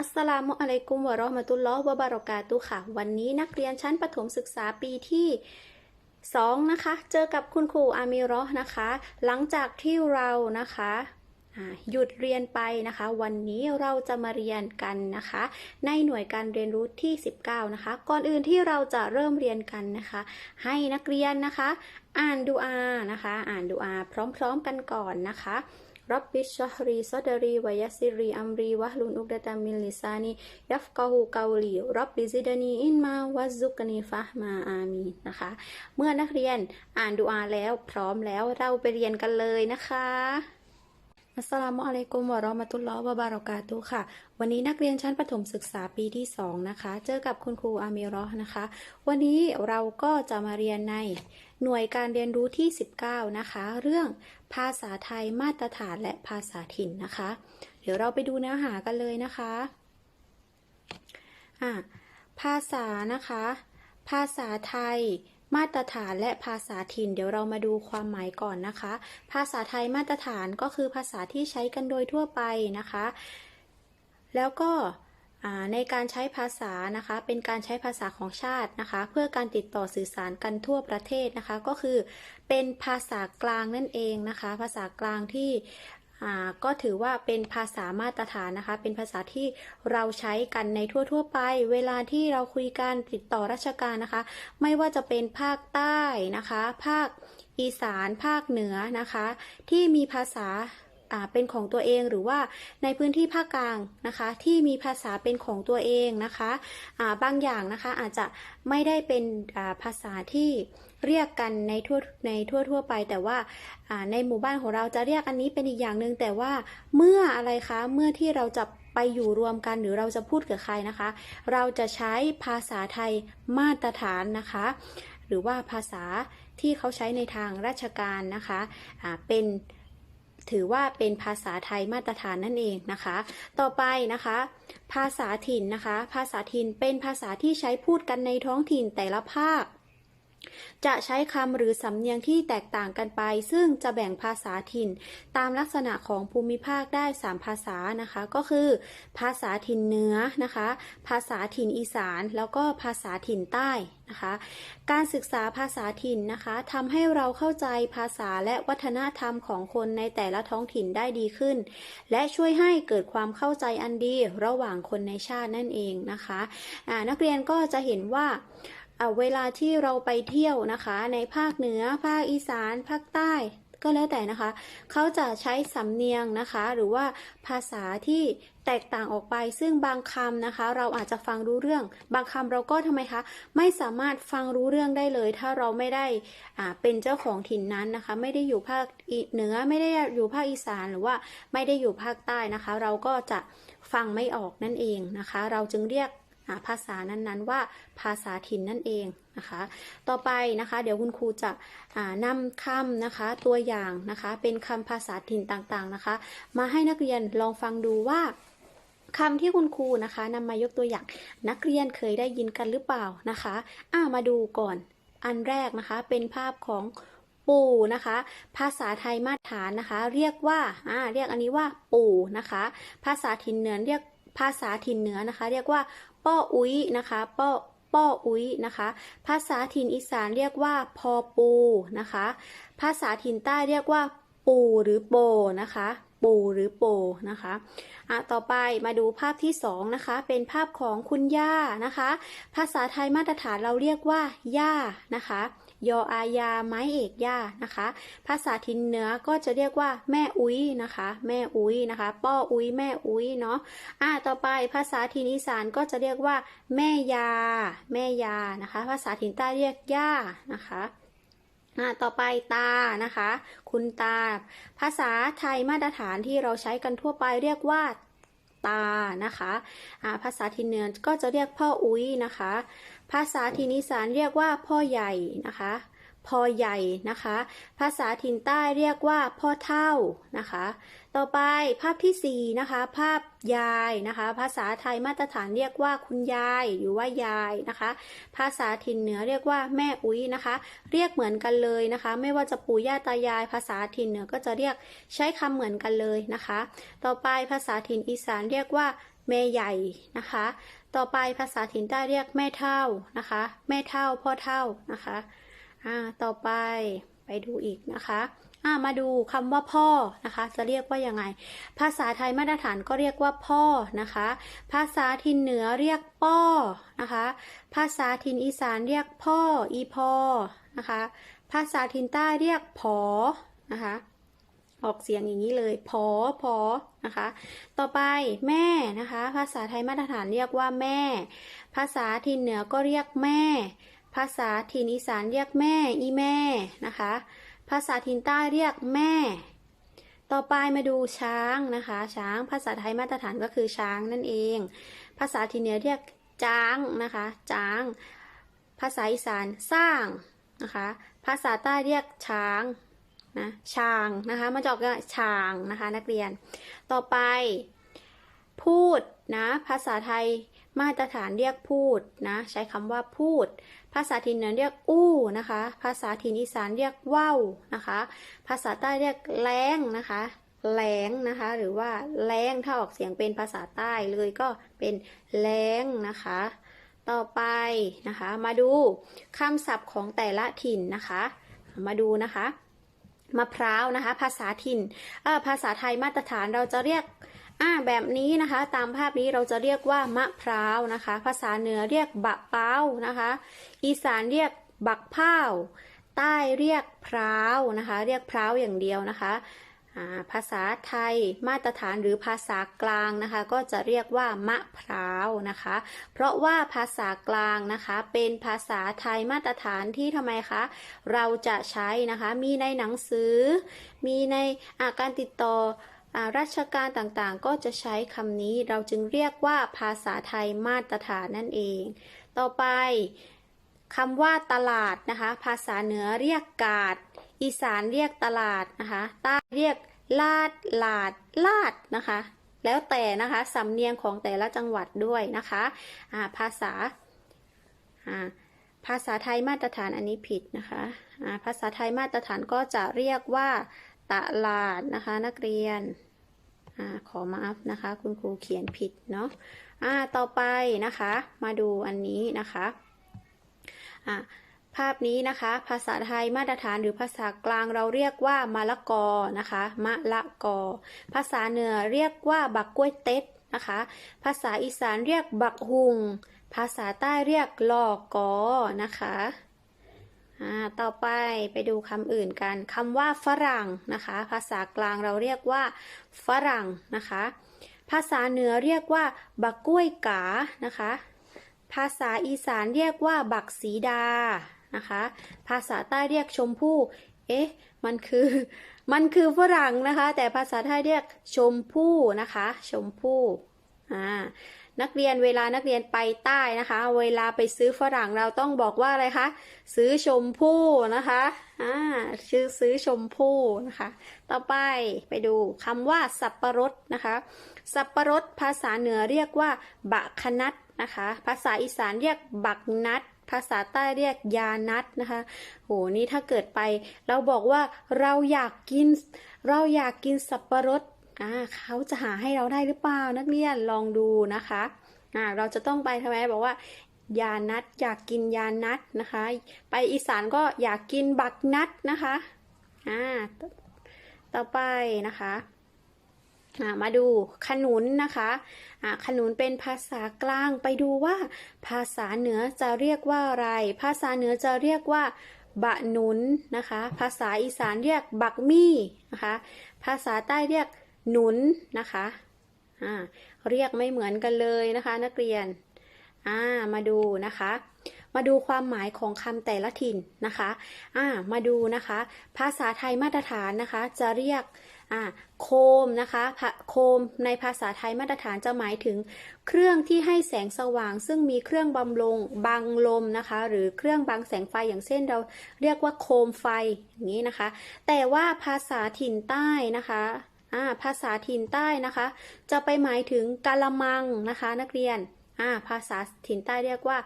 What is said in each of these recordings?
อัสสลามุอะลัยกุมวะราะห์มะตุลลอฮ์วะบารอกาตุค่ะ วันนี้นักเรียนชั้นประถมศึกษาปีที่ 2 นะคะ เจอกับคุณครูอามีราะห์นะคะ หลังจากที่เรานะคะหยุดเรียนไปนะคะ วันนี้เราจะมาเรียนกันนะคะ ในหน่วยการเรียนรู้ที่ 19 นะคะ ก่อนอื่นที่เราจะเริ่มเรียนกันนะคะ ให้นักเรียนนะคะ อ่านดูอานะคะ อ่านดูอาพร้อม ๆ กันก่อนนะคะ รับบิชฮรีซอดรีวายาซิรีอัมรีวะลุนอุกดะตามิลิซานียัฟกะฮูกาวลีรับบิซิดานีอินมาวัซุกนีฟะมาอามีนะคะ เมื่อนักเรียนอ่านดูอาแล้วพร้อมแล้วเราไปเรียนกันเลยนะคะอัสสลามุอะลัยกุมวะราะมะตุลลอฮ์วะบารอกาตุค่ะ วันนี้นักเรียนชั้นประถมศึกษาปีที่ 2 นะคะ เจอกับคุณครูอามีเเราะห์นะคะ วันนี้เราก็จะมาเรียนในหน่วยการเรียนรู้ที่ 19 นะคะ เรื่อง ภาษาไทยมาตรฐานและภาษาถิ่นนะคะ เดี๋ยวเราไปดูเนื้อหากันเลยนะคะอะภาษานะคะ ภาษาไทยมาตรฐานและภาษาถิ่น เดี๋ยวเรามาดูความหมายก่อนนะคะ ภาษาไทยมาตรฐานก็คือภาษาที่ใช้กันโดยทั่วไปนะคะ แล้วก็ ในการใช้ภาษานะคะ เป็นการใช้ภาษาของชาตินะคะ เพื่อการติดต่อสื่อสารกันทั่วประเทศนะคะ ก็คือเป็นภาษากลางนั่นเองนะคะ ภาษากลางที่ก็ถือว่าเป็นภาษามาตรฐานนะคะ เป็นภาษาที่เราใช้กันในทั่ว ๆ ไป เวลาที่เราคุยกันติดต่อราชการนะคะ ไม่ว่าจะเป็นภาคใต้นะคะ ภาคอีสาน ภาคเหนือนะคะ ที่มีภาษา เป็นของตัวเองหรือว่าในพื้นที่ภาคกลางนะคะที่มีภาษาเป็นของตัวเองนะคะบางอย่างนะคะอาจจะไม่ได้เป็นภาษาที่เรียกกันในทั่วในทั่วทั่วไป แต่ว่าในหมู่บ้านของเราจะเรียกอันนี้เป็นอีกอย่างหนึ่งแต่ว่าเมื่ออะไรคะเมื่อที่เราจะไปอยู่รวมกันหรือเราจะพูดกับใครนะคะ เราจะใช้ภาษาไทยมาตรฐานนะคะ หรือว่าภาษาที่เขาใช้ในทางราชการนะคะอ่าเป็น ถือว่าเป็นภาษาไทยมาตรฐานนั่นเองนะคะ ต่อไปนะคะ ภาษาถิ่นนะคะ ภาษาถิ่นเป็นภาษาที่ใช้พูดกันในท้องถิ่นแต่ละภาค จะใช้คำหรือสำเนียงที่แตกต่างกันไป ซึ่งจะแบ่งภาษาถิ่น ตามลักษณะของภูมิภาคได้ 3 ภาษานะคะ ก็คือ ภาษาถิ่นเหนือนะคะ ภาษาถิ่นอีสาน แล้วก็ภาษาถิ่นใต้นะคะ การศึกษาภาษาถิ่นนะคะทำให้เราเข้าใจภาษาและวัฒนธรรมของคนในแต่ละท้องถิ่นได้ดีขึ้น และช่วยให้เกิดความเข้าใจอันดีระหว่างคนในชาตินั่นเองนะคะอ่านักเรียนก็จะเห็นว่า เวลาที่เราไปเที่ยวนะคะ ในภาคเหนือ ภาคอีสาน ภาคใต้ก็แล้วแต่นะคะ เขาจะใช้สำเนียงนะคะ หรือว่าภาษาที่แตกต่างออกไป ซึ่งบางคำนะคะ เราอาจจะฟังรู้เรื่อง บางคำเราก็ทำไมคะ ไม่สามารถฟังรู้เรื่องได้เลย ถ้าเราไม่ได้อ่าเป็นเจ้าของถิ่นนั้นนะคะ ไม่ได้อยู่ภาคเหนือ ไม่ได้อยู่ภาคอีสาน หรือว่าไม่ได้อยู่ภาคใต้นะคะ เราก็จะฟังไม่ออกนั่นเองนะคะ เราจึงเรียก ภาษานั้นๆ ว่าภาษาถิ่นนั่นเองนะคะ ต่อไปนะคะ เดี๋ยวคุณครูจะนำคำนะคะตัวอย่างนะคะเป็นคำภาษาถิ่นต่างๆนะคะ มาให้นักเรียนลองฟังดูว่าคำที่คุณครูนะคะนำมายกตัวอย่างนักเรียนเคยได้ยินกันหรือเปล่านะคะอ่ามาดูก่อนอันแรกนะคะ เป็นภาพของปู่นะคะ ภาษาไทยมาตรฐานนะคะ เรียกว่าอ่าเรียกอันนี้ว่าปู่นะคะ ภาษาถิ่นเหนือเรียกภาษาถิ่นเหนือนะคะ เรียกว่า ป้ออุ้ยนะคะป้อป้ออุ้ยนะคะ ภาษาถิ่นอีสานเรียกว่าพอปูนะคะ ภาษาถิ่นใต้เรียกว่า ปูหรือโปนะคะ ปูหรือโปนะคะอะต่อไปมาดูภาพที่สองนะคะ เป็นภาพของคุณย่านะคะ ภาษาไทยมาตรฐานเราเรียกว่า ย่านะคะ ยออายา ไม้เอกย่านะคะ ภาษาถิ่นเหนือก็จะเรียกว่า แม่อุ้ยนะคะ แม่อุ้ยนะคะ ป้ออุ้ยแม่อุ้ยเนาะอ่าต่อไปภาษาถิ่นอีสานก็จะเรียกว่า แม่ยา แม่ยานะคะ ภาษาถิ่นใต้เรียกย่านะคะต่อไปตานะคะ คุณตา ภาษาไทยมาตรฐานที่เราใช้กันทั่วไปเรียกว่าตานะคะอ่าภาษาถิ่นเหนือก็จะเรียกพ่ออุ้ยนะคะ ภาษาถิ่นอีสานเรียกว่าพ่อใหญ่นะคะพอใหญ่นะคะ ภาษาถิ่นใต้เรียกว่าพ่อเท่านะคะ ต่อไปภาพที่สี่นะคะ ภาพยายนะคะ ภาษาไทยมาตรฐานเรียกว่าคุณยายหรือว่ายายนะคะ ภาษาถิ่นเหนือเรียกว่าแม่อุ้ยนะคะ เรียกเหมือนกันเลยนะคะ ไม่ว่าจะปู่ย่าตายาย ภาษาถิ่นเหนือก็จะเรียกใช้คำเหมือนกันเลยนะคะ ต่อไปภาษาถิ่นอีสานเรียกว่า แม่ใหญ่นะคะ ต่อไปภาษาถิ่นใต้เรียกแม่เท่านะคะ แม่เท่าพ่อเท่านะคะอ่าต่อไปไปดูอีกนะคะอ่ามาดูคำว่าพ่อนะคะ จะเรียกว่ายังไง ภาษาไทยมาตรฐานก็เรียกว่าพ่อนะคะ ภาษาถิ่นเหนือเรียกป้อนะคะ ภาษาถิ่นอีสานเรียกพ่ออีพ่อนะคะ ภาษาถิ่นใต้เรียกผอนะคะ ออกเสียงอย่างนี้เลยพอพอนะคะ ต่อไปแม่นะคะ ภาษาไทยมาตรฐานเรียกว่าแม่ ภาษาถิ่นเหนือก็เรียกแม่ ภาษาถิ่นอีสานเรียกแม่อีแม่นะคะ ภาษาถิ่นใต้เรียกแม่ ต่อไปมาดูช้างนะคะ ช้างภาษาไทยมาตรฐานก็คือช้างนั่นเอง ภาษาถิ่นเหนือเรียกจ้างนะคะจ้าง ภาษาอีสานสร้างนะคะ ภาษาใต้เรียกช้าง นะช้างนะคะมาจอกกันช้างนะคะนักเรียน ต่อไป พูดนะภาษาไทยมาตรฐานเรียกพูดนะใช้คำว่าพูด ภาษาถิ่นเหนือเรียกอู้นะคะ ภาษาถิ่นอีสานเรียกว่าวนะคะ ภาษาใต้เรียกแรงนะคะแรงนะคะ หรือว่าแรงถ้าออกเสียงเป็นภาษาใต้เลยก็เป็นแรงนะคะ ต่อไปนะคะ มาดูคำศัพท์ของแต่ละถิ่นนะคะ มาดูนะคะ มะพร้าวนะคะ ภาษาถิ่นภาษาไทยมาตรฐานเราจะเรียกอ่าแบบนี้นะคะ ตามภาพนี้เราจะเรียกว่ามะพร้าวนะคะ ภาษาเหนือเรียกบะเป้านะคะ อีสานเรียกบักพ้าวใต้เรียกพร้าวนะคะ เรียกพร้าวอย่างเดียวนะคะ ภาษาไทยมาตรฐานหรือภาษากลางนะคะ ก็จะเรียกว่ามะพร้าวนะคะ เพราะว่าภาษากลางนะคะ เป็นภาษาไทยมาตรฐานที่ทำไมคะเราจะใช้นะคะมีในหนังสือ มีในอาการติดต่ออราชการต่างๆ ก็จะใช้คำนี้เราจึงเรียกว่าภาษาไทยมาตรฐานนั่นเอง ต่อไปคำว่าตลาดนะคะ ภาษาเหนือเรียกกาด อีสานเรียกตลาดนะคะ ใต้เรียก ลาดลาดลาดนะคะ แล้วแต่นะคะสำเนียงของแต่ละจังหวัดด้วยนะคะอ่าภาษาอ่าภาษาไทยมาตรฐานอันนี้ผิดนะคะอ่าภาษาไทยมาตรฐานก็จะเรียกว่าตลาดนะคะนักเรียนอาขอมาอัพนะคะ คุณครูเขียนผิดเนาะอ่าต่อไปนะคะ มาดูอันนี้นะคะอ่า ภาพนี้นะคะ ภาษาไทยมาตรฐานหรือภาษากลางเราเรียกว่ามะละกอนะคะมะละกอ ภาษาเหนือเรียกว่าบักกล้วยเต็ดนะคะ ภาษาอีสานเรียกบักหุง ภาษาใต้เรียกลอกอนะคะอ่าต่อไปไปดูคำอื่นกันคำว่าฝรั่งนะคะ ภาษากลางเราเรียกว่าฝรั่งนะคะ ภาษาเหนือเรียกว่า บักกล้วยกานะคะ ภาษาอีสานเรียกว่า บักสีดา นะคะ ภาษาใต้เรียกชมพู่ เอ๊ะ มันคือ มันคือฝรั่งนะคะ แต่ภาษาไทยเรียกชมพู่นะคะ ชมพู่อ่านักเรียนเวลานักเรียนไปใต้นะคะ เวลาไปซื้อฝรั่งเราต้องบอกว่าอะไรคะ ซื้อชมพู่นะคะอ่าชื่อซื้อชมพู่นะคะ ต่อไปไปดูคำว่าสับปะรดนะคะ สับปะรดภาษาเหนือเรียกว่าบะคนัดนะคะ ภาษาอีสานเรียกบักนัด ภาษาใต้เรียกยานัดนะคะ โห นี่ถ้าเกิดไป เราบอกว่าเราอยากกิน เราอยากกินสับปะรดอ่าเขาจะหาให้เราได้หรือเปล่านักเรียนลองดูนะคะอ่าเราจะต้องไปทำไมบอกว่ายานัดอยากกินยานัดนะคะ ไปอีสานก็อยากกินบักนัดนะคะอ่าต่อไปนะคะ มาดูขนุนนะคะอ่าขนุนเป็นภาษากลางไปดูว่า ภาษาเหนือจะเรียกว่าอะไร ภาษาเหนือจะเรียกว่าบะหนุนนะคะ ภาษาอีสานเรียกบักมี่นะคะ ภาษาใต้เรียกหนุนนะคะอ่าเรียกไม่เหมือนกันเลยนะคะ นักเรียนมาดูนะคะ มาดูความหมายของคำแต่ละถิ่นนะคะมาดูนะคะ ภาษาไทยมาตรฐานนะคะ จะเรียก อ่าโคมนะคะโคมในภาษาไทยมาตรฐานจะหมายถึง เครื่องที่ให้แสงสว่าง ซึ่งมีเครื่องบำรงบังลมนะคะ หรือเครื่องบังแสงไฟอย่างเช่นเราเรียกว่าโคมไฟอย่างนี้นะคะ แต่ว่าภาษาถิ่นใต้นะคะอ่าภาษาถิ่นใต้นะคะ จะไปหมายถึงกะละมังนะคะ นักเรียนอ่าภาษาถิ่นใต้เรียกว่า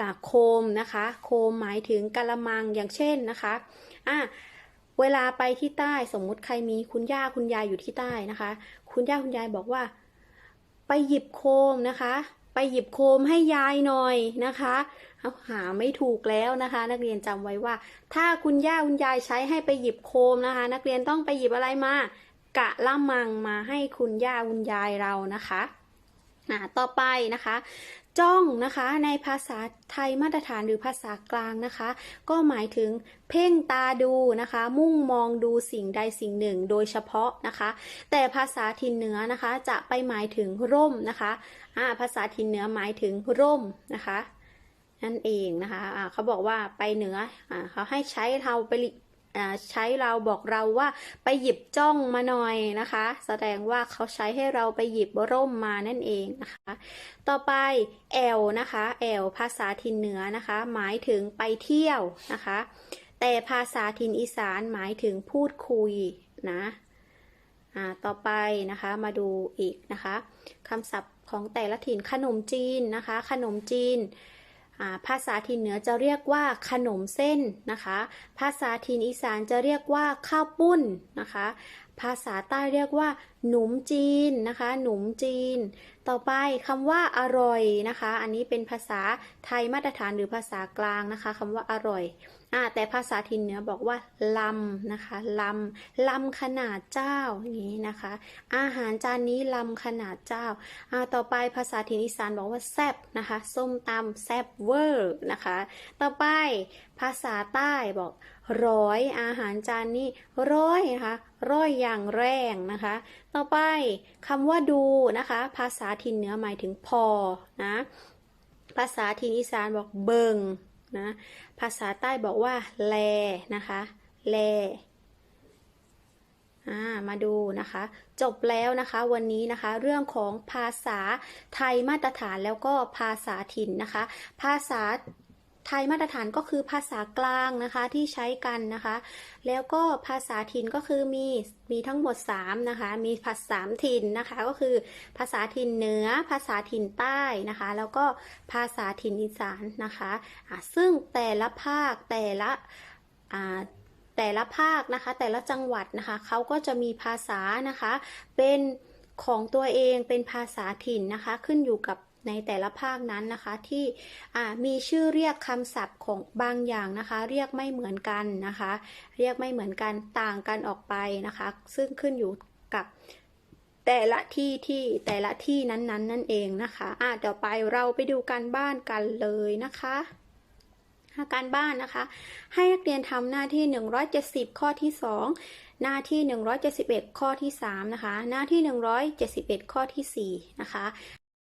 อ่าโคมนะคะ โคมหมายถึงกะละมังอย่างเช่นนะคะอ่า เวลาไปที่ใต้สมมุติใครมีคุณย่าคุณยายอยู่ที่ใต้นะคะ คุณย่าคุณยายบอกว่า ไปหยิบโคมนะคะ ไปหยิบโคมให้ยายหน่อยนะคะเอาหาไม่ถูกแล้วนะคะ นักเรียนจำไว้ว่า ถ้าคุณย่าคุณยายใช้ให้ไปหยิบโคมนะคะ นักเรียนต้องไปหยิบอะไรมากะละมังมาให้คุณย่าคุณยายเรานะคะอ่าต่อไปนะคะ จ้องนะคะในภาษาไทยมาตรฐานหรือภาษากลางนะคะ ก็หมายถึงเพ่งตาดูนะคะ มุ่งมองดูสิ่งใดสิ่งหนึ่งโดยเฉพาะนะคะ แต่ภาษาถิ่นเหนือนะคะจะไปหมายถึงร่มนะคะอาภาษาถิ่นเหนือหมายถึงร่มนะคะนั่นเองนะคะอ่าเขาบอกว่าไปเหนืออเขาให้ใช้เราไปลิ ใช้เราบอกเราว่าไปหยิบจ้องมาหน่อยนะคะ แสดงว่าเขาใช้ให้เราไปหยิบร่มมานั่นเองนะคะ ต่อไปแอลนะคะแอลภาษาถิ่นเหนือนะคะ หมายถึงไปเที่ยวนะคะ แต่ภาษาถิ่นอีสานหมายถึงพูดคุยนะอ่าต่อไปนะคะมาดูอีกนะคะคำศัพท์ของแต่ละถิ่นขนมจีนนะคะ ขนมจีน ภาษาถิ่นเหนือจะเรียกว่าขนมเส้นนะคะ ภาษาถิ่นอีสานจะเรียกว่าข้าวปุ้นนะคะ ภาษาใต้เรียกว่า หนุมจีนนะคะ หนุมจีน ต่อไปคำว่าอร่อยนะคะ อันนี้เป็นภาษาไทยมาตรฐานหรือภาษากลางนะคะคำว่าอร่อยอ่าแต่ภาษาถิ่นเหนือบอกว่าลำนะคะลำลำขนาดเจ้าอย่างนี้นะคะ อาหารจานนี้ลำขนาดเจ้าอ่าต่อไปภาษาถิ่นอีสานบอกว่าแซบนะคะส้มตำแซบเวอร์นะคะ ต่อไปภาษาใต้บอกร้อยอาหารจานนี้ร้อยนะคะร้อยอย่างแรงนะคะต่อไปคำว่าดูนะคะ ภาษาถิ่นเหนือหมายถึงพอนะ ภาษาถิ่นอีสานบอกเบิงนะ ภาษาใต้บอกว่า แลนะคะ แลมาดูนะคะ จบแล้วนะคะวันนี้นะคะ เรื่องของภาษาไทยมาตรฐานแล้วก็ภาษาถิ่นนะคะ ภาษา ไทยมาตรฐานก็คือภาษากลางนะคะที่ใช้กันนะคะ แล้วก็ภาษาถิ่นก็คือมีมีทั้งหมด3นะคะ มีภาษาสามถิ่นนะคะ ก็คือภาษาถิ่นเหนือ ภาษาถิ่นใต้นะคะ แล้วก็ภาษาถิ่นอีสานนะคะะซึ่งแต่ละภาคแต่ละแต่ละภาคนะคะ แต่ละจังหวัดนะคะเขาก็จะมีภาษานะคะเป็นของตัวเองเป็นภาษาถิ่นนะคะ ขึ้นอยู่กับ ในแต่ละภาคนั้นนะคะ ที่มีชื่อเรียกคำศัพท์ของบางอย่างนะคะ เรียกไม่เหมือนกันนะคะ เรียกไม่เหมือนกันต่างกันออกไปนะคะ ซึ่งขึ้นอยู่กับแต่ละที่ที่แต่ละที่นั้นๆนั่นเองนะคะอ่าต่อไปเราไปดูการบ้านกันเลยนะคะการบ้านนะคะ ให้นักเรียนทำหน้าที่ 170 ข้อที่ 2 หน้าที่ 171 ข้อที่ 3 นะคะ หน้าที่ 171 ข้อที่ 4 นะคะ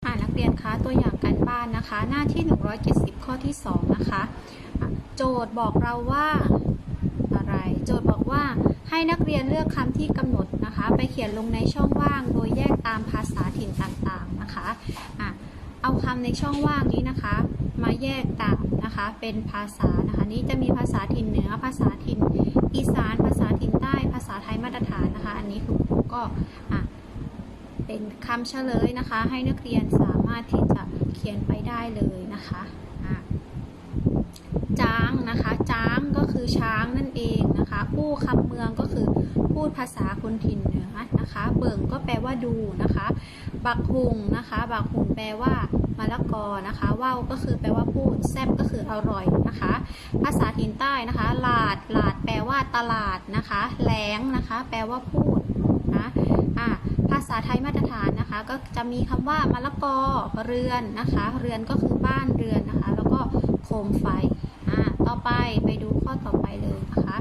อ่านักเรียนคะตัวอย่างการบ้านนะคะ หน้าที่ 170 ข้อที่ 2 นะคะ โจทย์บอกเราว่าอะไร โจทย์บอกว่าให้นักเรียนเลือกคำที่กำหนดนะคะ ไปเขียนลงในช่องว่าง โดยแยกตามภาษาถิ่นต่างๆนะคะอะเอาคำในช่องว่างนี้นะคะ มาแยกตามนะคะเป็นภาษานะคะนี้จะมีภาษาถิ่นเหนือ ภาษาถิ่นอีสาน ภาษาถิ่นใต้ ภาษาไทยมาตรฐานนะคะ อันนี้คุณครูก็อะ เป็นคำเฉลยนะคะ ให้นักเรียนสามารถที่จะเขียนไปได้เลยนะคะะจ้างนะคะจ้างก็คือช้างนั่นเองนะคะผู้คำเมืองก็คือพูดภาษาคนถิ่นเหนือนะคะ เบิ่งก็แปลว่าดูนะคะ บักหุงนะคะบักหุงแปลว่ามะละกอนะคะว่าวก็คือแปลว่าพูดแซบก็คืออร่อยนะคะ ภาษาถิ่นใต้นะคะลาดลาดแปลว่าตลาดนะคะแหลงนะคะ แปลว่าพูดนะอะาษาไทยมาตรฐานนะคะ ก็จะมีคำว่ามะละกอเรือนนะคะ เรือนก็คือบ้านเรือนนะคะ แล้วก็โคมไฟอะต่อไปไปดูข้อต่อไปเลยนะคะ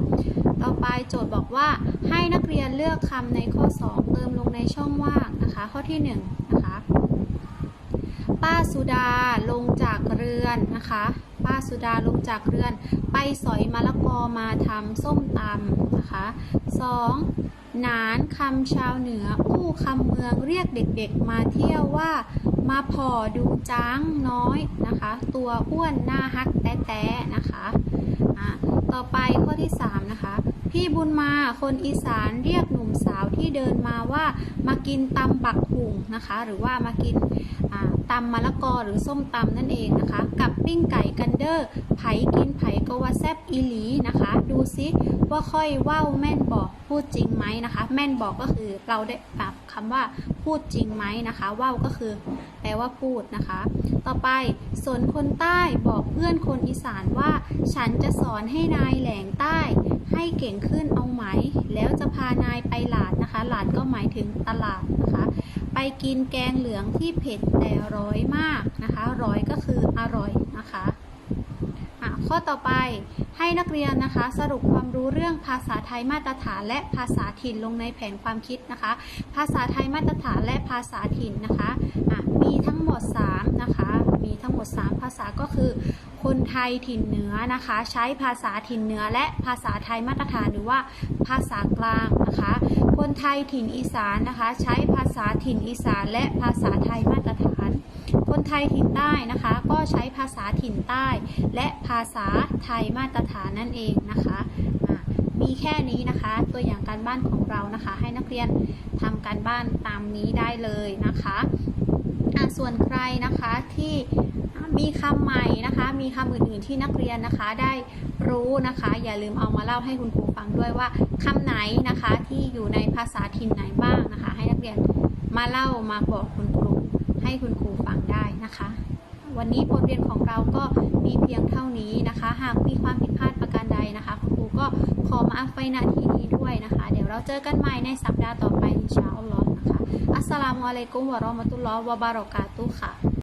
ต่อไปโจทย์บอกว่าให้นักเรียนเลือกคำในข้อ 2 เติมลงในช่องว่างนะคะ ข้อที่1นะคะป้าสุดาลงจากเรือนนะคะ ป้าสุดาลงจากเรือน ไปสอยมะละกอมาทำส้มตำนะคะ 2. นานคำชาวเหนือ อู้คำเมืองเรียกเด็กๆ มาเที่ยวว่า มาพอดูจ้างน้อยนะคะ ตัวอ้วนหน้าฮักแต๊ะนะคะ อะต่อไปข้อที่ 3 นะคะ พี่บุญมาคนอีสานเรียกหนุ่มสาวที่เดินมาว่ามากินตำบักหุ่งนะคะ หรือว่ามากินอ่าตำมะละกอหรือส้มตำนั่นเองนะคะ กับปิ้งไก่กันเดอร์ไผกินไผก็ว่าแซบอีหลีนะคะ ดูซิว่าค่อยว่าวแม่นบอกพูดจริงไหมนะคะ แม่นบอกก็คือเราได้แบบคำว่าพูดจริงไหมนะคะว่าวก็คือ แปลว่าพูดนะคะ ต่อไปสนคนใต้บอกเพื่อนคนอีสานว่า ฉันจะสอนให้นายแหลงใต้ ให้เก่งขึ้นเอาไหม แล้วจะพานายไปหลาดนะคะ หลาดก็หมายถึงตลาดนะคะ ไปกินแกงเหลืองที่เผ็ดแต่ร้อยมากนะคะ ร้อยก็คืออร่อยนะคะะข้อต่อไป ให้นักเรียนนะคะสรุปความรู้เรื่องภาษาไทยมาตรฐาน และภาษาถิ่นลงในแผนความคิดนะคะ ภาษาไทยมาตรฐานและภาษาถิ่นนะคะะมีทั้งหมด3นะคะมีทั้งหมด 3 ภาษาก็คือ คนไทยถิ่นเหนือนะคะ ใช้ภาษาถิ่นเหนือและภาษาไทยมาตรฐานหรือว่าภาษากลางนะคะ คนไทยถิ่นอีสานนะคะ ใช้ภาษาถิ่นอีสานและภาษาไทยมาตรฐาน ไทยถิ่นใต้นะคะ ก็ใช้ภาษาถิ่นใต้ และภาษาไทยมาตรฐานนั่นเองนะคะมีแค่นี้นะคะ ตัวอย่างการบ้านของเรานะคะ ให้นักเรียนทำการบ้านตามนี้ได้เลยนะคะอะส่วนใครนะคะที่มีคำใหม่นะคะ มีคำอื่นๆที่นักเรียนนะคะได้รู้นะคะ อย่าลืมเอามาเล่าให้คุณครูฟังด้วยว่าคำไหนนะคะที่อยู่ในภาษาถิ่นไหนบ้างนะคะ ให้นักเรียนมาเล่ามาบอกคุณครูให้คุณครูฟังได้ นะคะ วันนี้บทเรียนของเราก็มีเพียงเท่านี้นะคะ หากมีความผิดพลาดประการใดนะคะคุณครูก็ขอมาอัพไว้ณที่นี้ด้วยนะคะ เดี๋ยวเราเจอกันใหม่ในสัปดาห์ต่อไปอินชาอัลลอฮ์นะคะอัสสลามุอะลัยกุมวะรอมะตุลลอฮ์วะบารอกาตุค่ะ